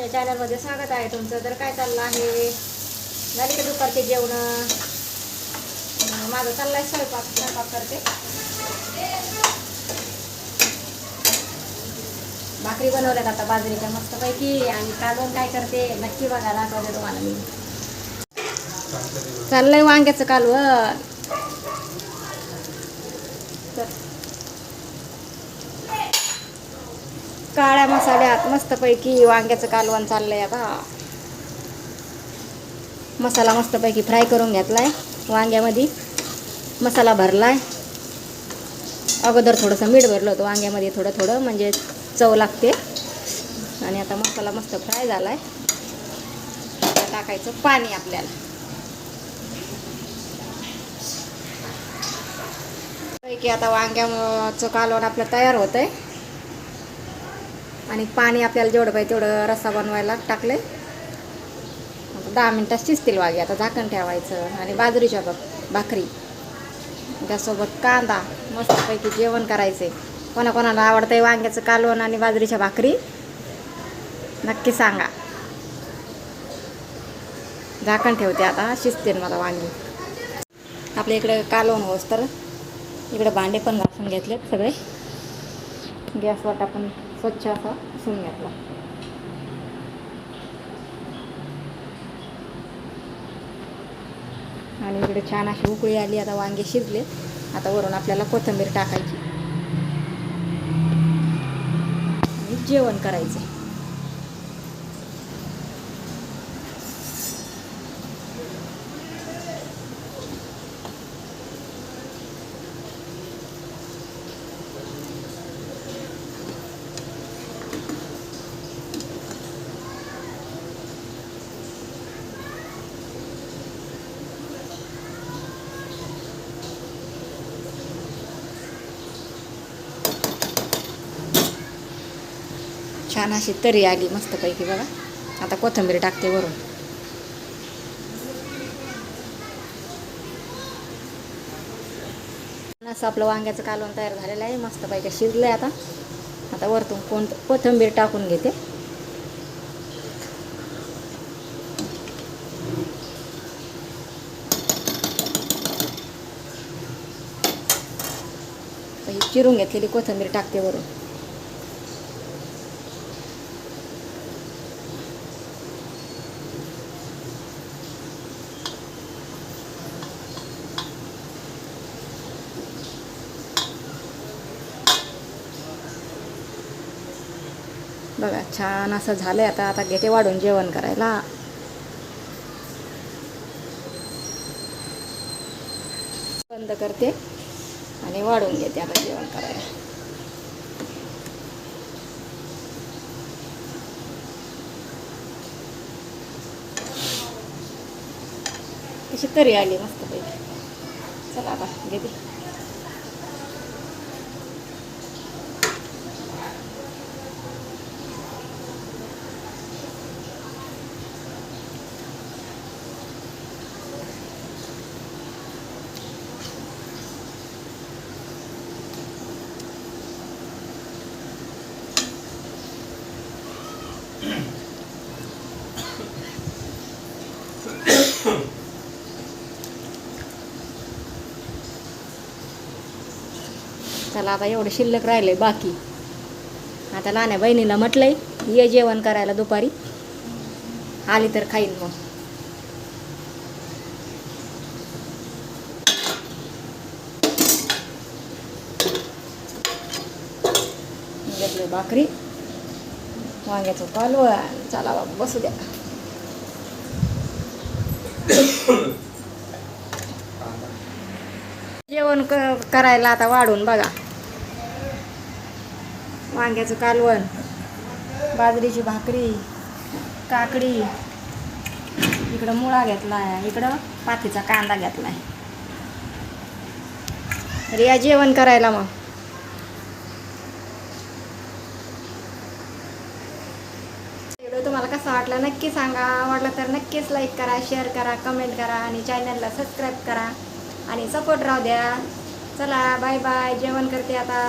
माझ्या चॅनलमध्ये स्वागत आहे तुमचं. तर काय चाललं आहे? झाली का दुपारचे जेवण? माझं चाललं आहे स्वयंपाक स्वयंपाक करते. भाकरी बनवल्यात आता बाजरीच्या मस्तपैकी. आणि काढून काय करते? नक्की बघा दाखवते तुम्हाला मी. चाललंय वांग्याचं कालवण. काळ्या मसाल्यात मस्तपैकी वांग्याचं कालवण चाललं आहे आता. मसाला मस्तपैकी फ्राय करून घेतलाय. वांग्यामध्ये मसाला भरला आहे अगोदर थोडंसं मीठ भरलं होतं वांग्यामध्ये थोडं थोडं म्हणजे चव लागते. आणि आता मसाला मस्त फ्राय झाला आहे टाकायचं पाणी आपल्याला. पैकी आता वांग्याचं कालवण आपलं तयार होत आहे आणि पाणी आपल्याला जेवढं पाहिजे तेवढं रस्सा बनवायला टाकले दहा मिनटात शिजतील वागे आता झाकण ठेवायचं आणि बाजरीच्या बघ भाकरी. त्यासोबत कांदा मस्तपैकी जेवण करायचे कोणाकोणाला आहे वांग्याचं कालवण आणि बाजरीच्या भाकरी नक्की सांगा. झाकण ठेवते आता शिजते मला वांगी. आपल्या इकडे कालवण होस तर इकडे भांडे पण घासून घेतलेत सगळे. गॅसवर टाकून स्वच्छ असं. पुसून घेतला आणि इकडे छान अशी उकळी आली आता वांगे शिजले आता वरून आपल्याला कोथिंबीर टाकायची. आणि जेवण आहे छान अशी तरी आली मस्तपैकी बघा. आता कोथिंबीर टाकते वरून. असं आपलं वांग्याचं कालवण तयार झालेलं आहे. मस्तपैकी शिजलं आहे आता. आता वरतून कोण कोथिंबीर टाकून घेते. चिरून घेतलेली कोथिंबीर टाकते वरून. बघा छान असं झालंय आता आता घेते वाढून जेवण करायला. बंद करते आणि वाढून घेते आता जेवण करायला. कशी तरी आली मस्त पैकी चला आता घेते. चला आता एवढं शिल्लक राहिलंय बाकी. आता लहान्या बहिणीला म्हटलंय ये जेवण करायला दुपारी. आली तर खाईन मग. घेतलं भाकरी. वांग्याचं कालवण चला बाबा बसू द्या जेवण क करायला आता वाढून बघा वांग्याचं कालवण बाजरीची भाकरी काकडी इकडं मुळा घेतलाय इकडं पातीचा कांदा घेतलाय आहे रिया जेवण करायला मग नक्की सांगा. आवडलं तर नक्कीच लाईक करा शेअर करा कमेंट करा आणि चॅनलला सबस्क्राईब करा. आणि सपोर्ट राहू द्या. चला बाय बाय जेवण करते आता.